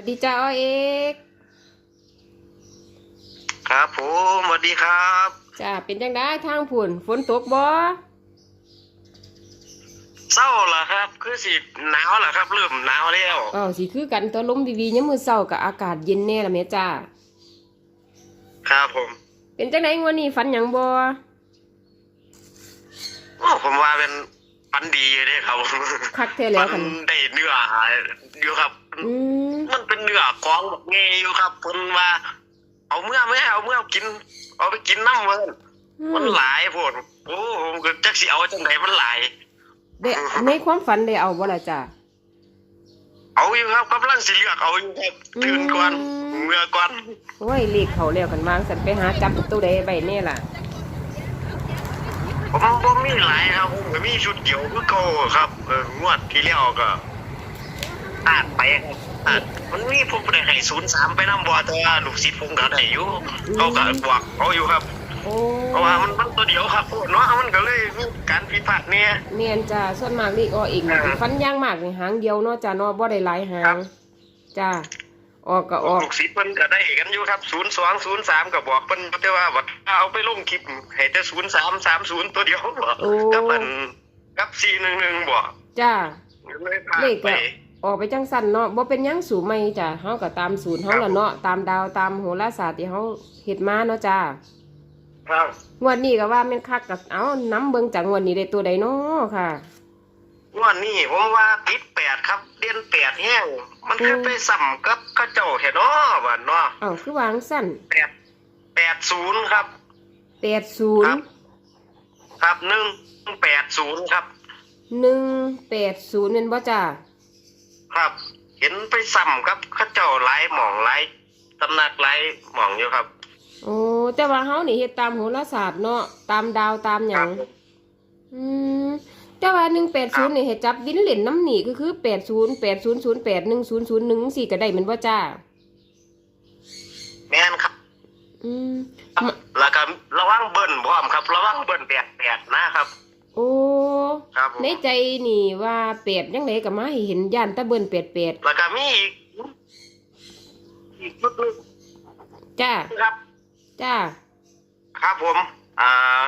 วัสดีจ้าอ้อเอกครับผมสวัสดีครับจ้าเป็นจังได้ทางผุ่นฝนตกบ่เศร้าเหรอครับ คือสิหนาวเหรอครับเริ่มหนาวแล้วอ้าวสิคือกันตัวลมวีๆยามมื้อเช้ากับอากาศเย็นแน่ละแม่จ้าครับผม เป็นจังได๋งวดนี้ฝันหยังบ่โอ้ผมว่าเป็นปันดีอยู่เด้ครับคักแท้แล้วมัคันได้เนื้ออยู่ครับ อืมมันเป็นเนื้อกองแบบเงยอยู่ครับผมว่า เอาเมื่อไม่เอาเมื่อกิน เอาไปกินน้ำเวินมันหลายโพดโอ้ผมก็จักสิเอาจังไดมันหลายได้ในความฝันได้เอาบ่ล่ะจ้าเอาอยู่ครับกำลังสิเลือกเอาอยู่ครับอืมตื่นก่อนเมื่อก่อนโอ้ยเลขเขาแล้วกันวางสันไปหาจับตัวใดไว้แน่ล่ะผมผมมีหลายครับผมก็มีชุดเดียวคือเก่าครับเอองวดที่แล้วก็ ตาดไปครับตาดมันมีผมได้ให้ศูนย์สามไปน้ำบัวแต่ว่าลูกศิษย์ผมก็ได้อยู่เขาก็บอกเขาอยู่ครับ โอ้เพราะว่ามันมันตัวเดียวครับเนาะมันก็เลยมีการผิดพลาดเนี่ยแม่นจ้าส่วนมากเลขอ้อเอกนี่อ่าฝันอย่างมากนี่หางเดียวเนาะจ้าเนาะบ่ได้หลายหาครังบจ้าออกก็ออก ลูกศิษย์เพิ่นก็ได้กันอยู่ครับศูนย์สองศูนย์สามก็บอกเพิ่นแต่ว่าบัดเอาไปลงคลิปให้แต่ศูนย์สามสามศูนย์ตัวเดียวบ่โอ้ กับมันกับสี่หนึ่งหนึ่งบ่จ้าเลยพลาดเลขไปอะ ออกไปจังสั่นเนาะบ่เป็นหยังสูงไม่จ้ะเฮาก็ตามสูตรเฮาล่ะเนาะตามดาวตามโหราศาสตร์ที่เฮาเฮ็ดมาเนาะจ้าครับงวดนี้ก็ว่าแม่นคักก็เอาน้ำเบิ่งจากงวดนี้ได้ตัวใดเนาะค่ะงวดนี้ผมว่าติดแปดครับ เดือนแปดแห้งมันคือไปสัมกับเข้าเจ้าแค่เนาะบ้านเนาะเอ้าคือวางสั่นแปดแปดศูนย์ครับ80ครับหนึ่งแปดศูนย์ครับ180นั่นบ่จ้า ครับ เห็นไปสัมกับเข้าเจ้าหลายหม่องหลายตำหนักหลายหม่องอยู่ครับโอ้แต่ว่าเฮานี่เฮ็ดตามโหราศาสตร์เนาะตามดาวตามหคยัรังบอืมแต่ว่า180นี่เฮ็ดจับวินเหรียญน้ำนี่ก็คือ80 8008 1001สี่ก็ได้แม่นบ่จ้า แม่นครับ อืม แล้วก็ระวังเบิ้ลพร้อมครับ ระวัง ครับผมในใจนี่ว่าเป็ดยังไงก็มาให้เห็นย่านตะเบิ่นเป็ดเป็ดแล้วก็มีอีกอีกชุดหนึงจ้าครับ จ้าครับผม อ่า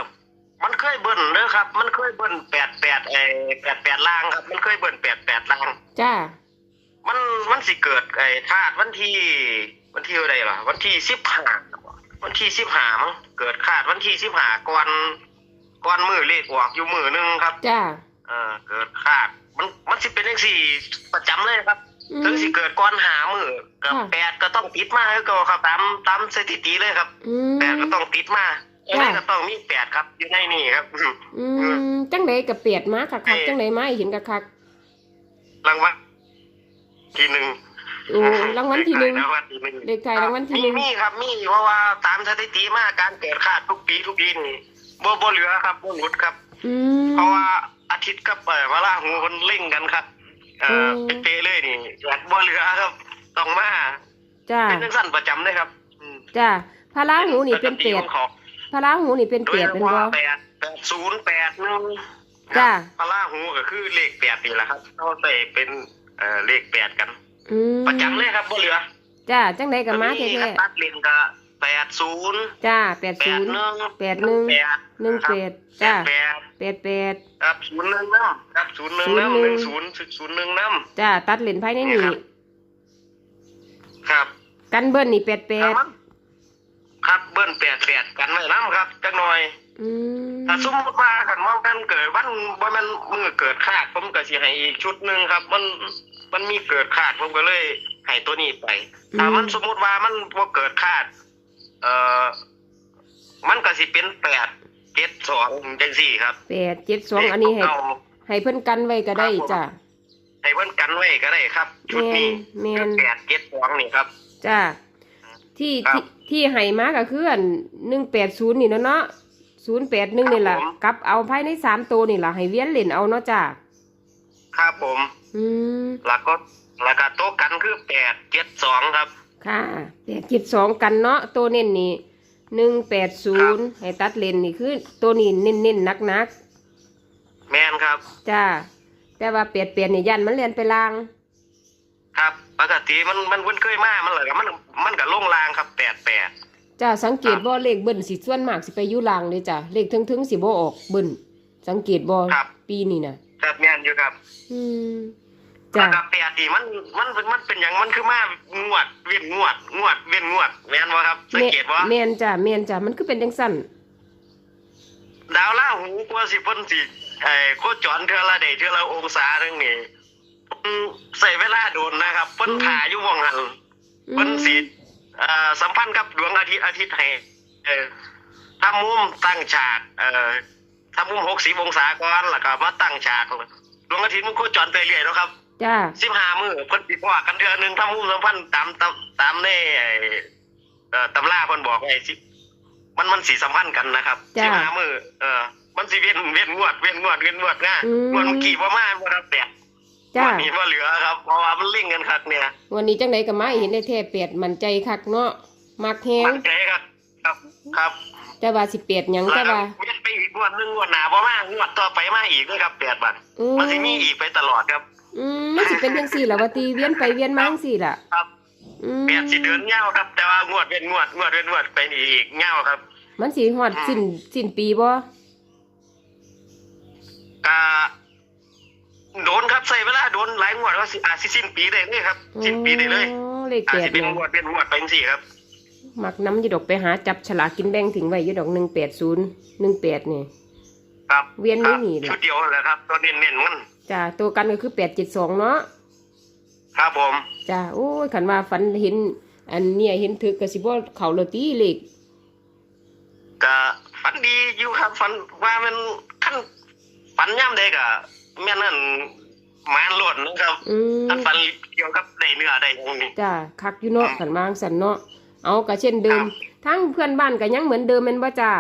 มันเคยเบิ้ลเด้อครับ มันเคยเบิ้ลแปดแปดเอแปดแปดล่างครับ มันเคยเบิ้ลแปดแปดล่าง จ้ามันมันสิเกิดไอ้ธาตุวันที่ วันที่อะไรล่ะ วันที่สิบห้าวันที่สิบห้ามั้งเกิดคาดวันที่สิบห้าก่อนก่อนมือเลขออกอยู่มือหนึงครับ จ้า เออเกิดคาด มันมันสิเป็นเลขสี่ประจำเลยครับอืมถึงสิเกิดก่อนหามือกับค่ะแปดก็ต้องติดมาคือเก็ครับตามตามสถิติเลยครับอืมแปดก็ต้องติดมาจ้ะอะไรก็ต้องมีแปดครับอยู่ในนี่ครับ อืมจังไดกับเป็ดมาคักเอ่คักอจังไดมาให้เห็นคักคักรางวัลที่หนึ่งโอ้รางวัลที่หนึ่งรางวัลที่หนึ่งเลขท้ายรางวัลที่หนึ่งมีมีครับมีเพราะว่าตามสถิติมาการเกิดคาดทุกปีทุกปีนี่บ่บ่เหลือครับบ่หลุดครับ อืม เพราะว่าอา ทิตย์กับเอ่อมาลาหูมันเล่งกันครับเอ่อโอ้ เป็นเปเลยนี่แอดบ่เหลือครับต้องมาจ้าเป็นจังสั้นประจำเลยครับอืมจ้าพระราหูนี่เป็นเป็ดปกติของเขาพระราหูนี่เป็นโดเป็ยดเฉเป็นบ่พาะแปดแปดศูนย์แปดหนึ่งจ้ะ พระราหูก็คือเลขแปดนี่แหละครับเขาใส่เป็นเอ่อเลขแปดกัน อืมประจำเลยครับบ่เหลือจ้าจังไดกับมามีแท้ตัดเลนก็ แปดศูนย์ๆจ้าแปด80หนึ่งแปดหนึ่งแปดหนึ่งเป็ดจ้าแปดเป็ดเป็ดครับศูนย์หนึ่งน้ำครับศูนย์หนึ่งศูนย์น้ำหหนึ่นึ่งงศูนย์ศูนย์หนึ่งน้ จ้าตัดเหรียญภายในนี่นี่ครับำครับกันเบิ้ลนี่เป็ดเป็ดครับครับเบิ้ลแปดแปดกันไว้น้ำครับจักหน่อย อืมถ้าสมมติว่าขันว่ากันเกิดวันว่ามันมือเกิดคาดผมก็สิให้อีกชุดหนึ่งครับ มันมันมีเกิดคาดผมก็เลยให้ตัวนี้ไปถ้ามันสมมติว่ามันว่าเกิดคาด เอ่อมันก็สิเป็นแปดเจ็ดสองจังสี่ครับแปดเจ็ดสองอันนี้ให้เอาให้เพิ่นกันไว้ก็ได้ครับผมจ้ะให้เพิ่นกันไว้ก็ได้ครับชุดนี้แม่นแปดเจ็ดสองนี่ครับจ้ะที่ครัที่บที่ให้มาก็คืออันหนึ่งแปดศูนย์นี่เนาะเนาะศูนย์แปดหนึ่งนี่แหละครับผมกลับเอาภายในสามตัวนี่แหละให้เวียนเหรียญเอาเนาะจ้ะครับผม อืมแล้วก็แล้วก็โต๊ะกันคือแปดเจ็ดสองครับ ค่ะแปดเจ็ดสองกันเนาะตัวเน้นนี่หนึ่งแปดศูครันย์บให้ตัดเลนนี่คือตัวนี้เน้นเน้นๆนักนักแมนครับๆจ้ะแต่ว่าเปลี่ยนเปลี่ยนนี่ยันมันเรียนไปลาง ครับปกติมันมันมันเคยมามันเลยมันมันก็ลงรางครับแปดแปดจ้าสังเกตบ่เลขเบิ้ลสิส่วนมากสิไปอยู่ล่างเลยจ้ะเลขถึงๆสิบ่ออกเบิ้ลสังเกตบ่ครับปีนี้น่ะครับแม่นอยู่ครับ อืม แล้จ้าวก็แปดที่มันมันมันมันเป็นอย่างมันคือมางวดเวียนงวด งวดเวียนงวดแม่นบ่ครับสังเกตบ่แม่นจ้ะแม่นจ้ะมันคือเป็นจังซั่นดาวล่าหูกว่าสิเพิ่นสิไอ้โคจรเทื่อละใดเทื่อละองศาเรื่องนี้เพิ่นใส่เวลาโดนนะครับเพิ่นถ่าอยู่ว่องหันเพิ่นสิเอ่อสัมพันธ์กับดวงอาทิตย์อาทิตย์ให้เอ่อทำมุมตั้งฉากเอ่อทำมุมหกสิบองศาก่อนแล้วก็มาตั้งฉากดวงอาทิตย์มันโคจรไปเรื่อยเนาะครับ จ้าสิบห้ามือเพิ่นสิว่ากันเดือนหนึงทำมุมสัมพันธ์ตามตามตามในไอ้เอ่อตำราเพิ่นบอกไว้สิมันมันสิสัมพันธ์กันนะครับจ้ะสิบห้ามือเออมันสิเวียนเวียนงวดเวียนงวดเวียนงวดง่ายอืมงวดเมื่อกี้ประมาณบ่ครับแปดจ้าวันนี้บ่เหลือครับเพราะว่ามันลิงกันคักเนี่ยวันนี้จังไดก็มาเห็นได้แท้เป็ดมั่นใจคักเนาะมักแฮงมันใจครับครับครับแต่ว่าสิเป็ดหยังแต่ว่าเวียนไปอีกงวดหนึงงวดหน้าบ่มางวดต่อไปมาอีกด้วยครับแปดบาทอืมมันสิมีอีกไปตลอดครับ อืมมันสิเป็นจังซี่ล่ะว่าตีเวียนไปเวียนมาจังซี่ล่ะครับอืมแปดสิเดือนเงาครับ แต่ว่างวดเวียนงวดงวดเวียนงวดไปอีกเงาครับมันสิฮอดสิ้นสิ้นปีบ่ก็โดนครับใส่เวลาโดนหลายงวดก็สิอาจสิสิ้นปีได้เลยครับ สิ้นปีได้เลยอ๋อเลขอาจแปดจะเป็นเนี่ยงวดเป็นงวดไปจังซี่ครับมักน้ำอยู่ดอกไปหาจับฉลากกินแบ่งถึงไว้อยู่ดอก180 18นี่ ครับเวียนไม่หนีคเลยรับชุดเดียวนั่นแหละครับตัวเน้นๆมัน จ้าตัวกันก็คือ872เนาะครับผมจ้าโอ้ยคันว่าฝันเห็น อันเนี่ยเห็นถึกก็สิบ่เข้าโลตีเลขก็ฝันดีอยู่ครับฝันว่ามันขั้นฝันย่ำใดก็แม่นนั่นมานหล่นนะครับอืมขั้นฝันเกี่ยวกับได้เนื้อได้อย่างนี้ จ้าคักอยู่เนาะขันวางสันเนาะเอาก็เช่นเดิมทั้งเพื่อนบ้านก็ยังเหมือนเดิมแม่นบ่จ้า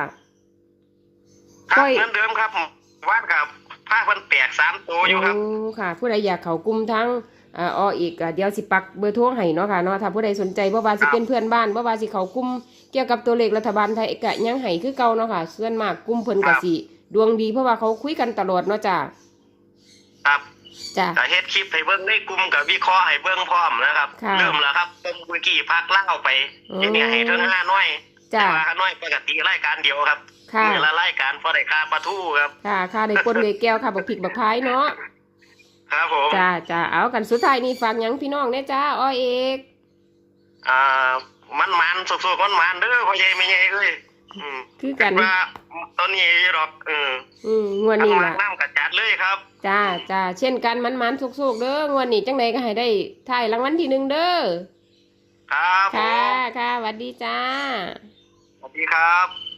คก้รับอย เหมือนเดิมครับวาดกับผ้า พันแปดสามตัวอยู่ครับ โอ้ค่ะ ผู้ใดอยากเข้ากลุ่มทั้งอ่าออีกอะเดี๋ยวสิปักเบอร์โทรให้เนาะค่ะเนาะถ้าผู้ใดสนใจบ่ว่าสิเป็นเพื่อนบ้านบ่ว่าสิเข้ากลุ่มเกี่ยวกับตัวเลขรัฐบาลไทยก็ยังให้คือเก่าเนาะค่ะส่วนมากกลุ่มเพิ่นก็สิดวงดีเพราะว่าเขาคุยกันตลอดเนาะจ้าครับจ้าก็เฮ็ดคลิปให้เบิ่งในกลุ่มกับวิเคราะห์ให้เบิ่งพร้อมนะครับค่ะเริ่มแล้วครับต้มกุยกี้พักเล่าไปอืม ทีนี้ให้เท่าห้าน้อยจ้าแต่ว่าห้าน้อยปกติรายการเดียวครับ ค่ะมือละรายการพอได้ค่าปลาทูครับ ค่ะค่ะได้ปนเลยแก้วค่ะบักพริกบักพายเนาะครับผมจ้าจ้าเอากันสุดท้ายนี่ฝากหยังพี่น้องแน่จ้าอ้อเอกอ่ามันมันๆสุกๆมันมันๆเด้อพ่อใหญ่ไม่ใหญ่เอ้ยอืมคือกัน ว่าตอนนี้หรอกเอออืมงวดทำนี้มาล่ะน้ำกระจัดเลยครับ จ้าจ้าเช่นกันมันมันๆสุกๆเด้องวดนี้จังใดก็ให้ได้ถ่ายรางวัลที่หนึ่งเด้อครับผค่ะมค่ะสวัสดีจ้าสวัสดีครับ